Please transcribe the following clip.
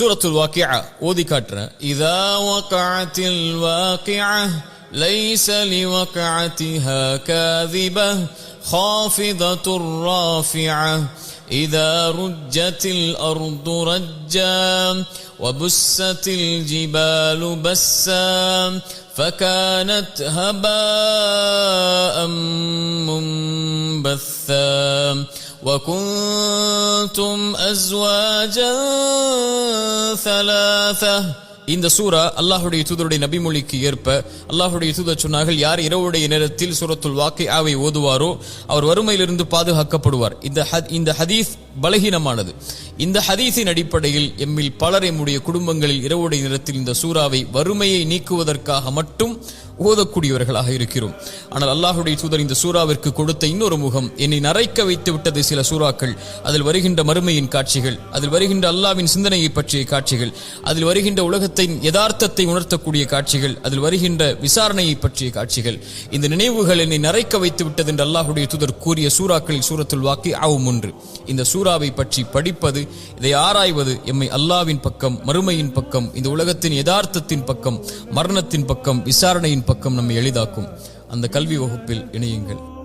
சூரத்துல் வாக்கியா ஓதி காட்டுறேன் இதா வகாத்தில் வாக்கியா ليس لوقعتها كاذبة خافضة رافعة إذا رجت الأرض رجا وبست الجبال بسا فكانت هباء منبثا وكنتم أزواجا ثلاثة இந்த சூரா அல்லாஹுடைய தூதருடைய நபிமொழிக்கு ஏற்ப அல்லாஹுடைய தூதர் சொன்னார்கள் யார் இரவுடைய நேரத்தில் சூரத்துல் வாக்கியாவை ஓதுவாரோ அவர் வறுமையிலிருந்து பாதுகாக்கப்படுவார் இந்த ஹத்- இந்த ஹதீஸ் பலகீனமானது. இந்த ஹதீஸின் அடிப்படையில் எம்மில் பலர் எம்முடைய குடும்பங்களில் இரவுடை நிறத்தில் இந்த சூறாவை வறுமையை நீக்குவதற்காக மட்டும் ஓதக்கூடியவர்களாக இருக்கிறோம். ஆனால் அல்லாஹுடைய தூதர் இந்த சூறாவிற்கு கொடுத்த இன்னொரு முகம் என்னை நரைக்க வைத்து விட்டது சில சூறாக்கள் அதில் வருகின்ற மறுமையின் காட்சிகள் அதில் வருகின்ற அல்லாவின் சிந்தனையை பற்றிய காட்சிகள் அதில் வருகின்ற உலகத்தின் யதார்த்தத்தை உணர்த்தக்கூடிய காட்சிகள் அதில் வருகின்ற விசாரணையை பற்றிய காட்சிகள். இந்த நினைவுகள் என்னை நரைக்க வைத்து விட்டது என்று அல்லாஹுடைய தூதர் கூறிய சூறாக்களில் சூரத்துல் வாக்கி ஆவும் ஒன்று. இந்த சூ சூறாவை பற்றி படிப்பது இதை ஆராய்வது எம்மை அல்லாவின் பக்கம் மறுமையின் பக்கம் இந்த உலகத்தின் யதார்த்தத்தின் பக்கம் மரணத்தின் பக்கம் விசாரணையின் பக்கம் நம்மை எளிதாக்கும். அந்த கல்வி வகுப்பில் இணையுங்கள்.